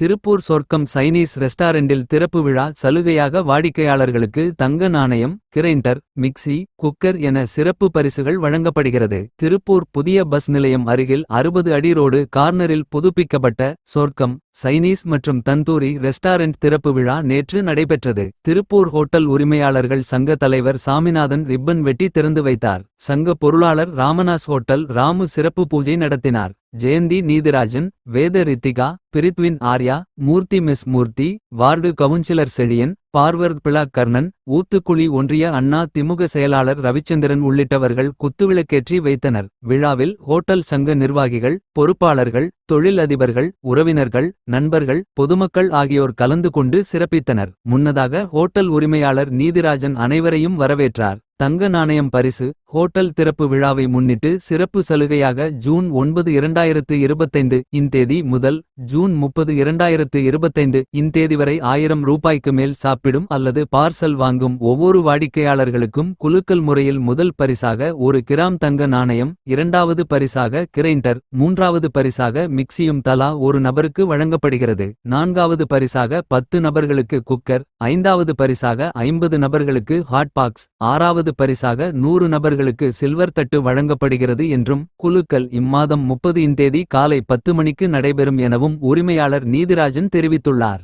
திருப்பூர் சொர்க்கம் சைனீஸ் ரெஸ்டாரண்டில் திறப்பு விழா சலுகையாக வாடிக்கையாளர்களுக்கு தங்க நாணயம் கிரைண்டர் மிக்ஸி குக்கர் என சிறப்பு பரிசுகள் வழங்கப்படுகிறது. திருப்பூர் புதிய பஸ் நிலையம் அருகில் அறுபது அடி ரோடு கார்னரில் புதுப்பிக்கப்பட்ட சொர்க்கம் சைனீஸ் மற்றும் தந்தூரி ரெஸ்டாரண்ட் திறப்பு விழா நேற்று நடைபெற்றது. திருப்பூர் ஹோட்டல் உரிமையாளர்கள் சங்க தலைவர் சாமிநாதன் ரிப்பன் வெட்டி திறந்து வைத்தார். சங்க பொருளாளர் ராமநாஸ் ஹோட்டல் ராமு சிறப்பு பூஜை நடத்தினார். Jayanthi Neethirajan Veda Rithika Prithvin Arya Murthy miss Murthy ward councillor Chezhiyan forward bloc Karnan Oothukuzhi ஒன்றிய அண்ணா திமுக செயலாளர் ரவிச்சந்திரன் உள்ளிட்டவர்கள் குத்துவிளக்கேற்றி வைத்தனர். விழாவில் ஹோட்டல் சங்க நிர்வாகிகள் பொறுப்பாளர்கள் தொழில் அதிபர்கள் உறவினர்கள் நண்பர்கள் பொதுமக்கள் ஆகியோர் கலந்து கொண்டு சிறப்பித்தனர். முன்னதாக ஹோட்டல் உரிமையாளர் நீதிராஜன் அனைவரையும் வரவேற்றார். தங்க நாணயம் பரிசு ஹோட்டல் திறப்பு விழாவை முன்னிட்டு சிறப்பு சலுகையாக ஜூன் ஒன்பது இரண்டாயிரத்து இருபத்தைந்து இந்தேதி முதல் ஜூன் முப்பது இரண்டாயிரத்து இருபத்தைந்து இந்தேதி வரை ஆயிரம் ரூபாய்க்கு மேல் சாப்பிடும் அல்லது பார்சல் வாங்கும் ஒவ்வொரு வாடிக்கையாளர்களுக்கும் குலுக்கல் முறையில் முதல் பரிசாக ஒரு கிராம் தங்க நாணயம் இரண்டாவது பரிசாக கிரைண்டர் மூன்றாவது பரிசாக மிக்சியும் தலா ஒரு நபருக்கு வழங்கப்படுகிறது. நான்காவது பரிசாக பத்து நபர்களுக்கு குக்கர் ஐந்தாவது பரிசாக ஐம்பது நபர்களுக்கு ஹாட்பாக்ஸ் ஆறாவது பரிசாக நூறு நபர்கள் நபர்களுக்கு சில்வர் தட்டு வழங்கப்படுகிறது என்றும் குலுக்கல் இம்மாதம் முப்பது தேதி காலை பத்து மணிக்கு நடைபெறும் எனவும் உரிமையாளர் நீதிராஜன் தெரிவித்துள்ளார்.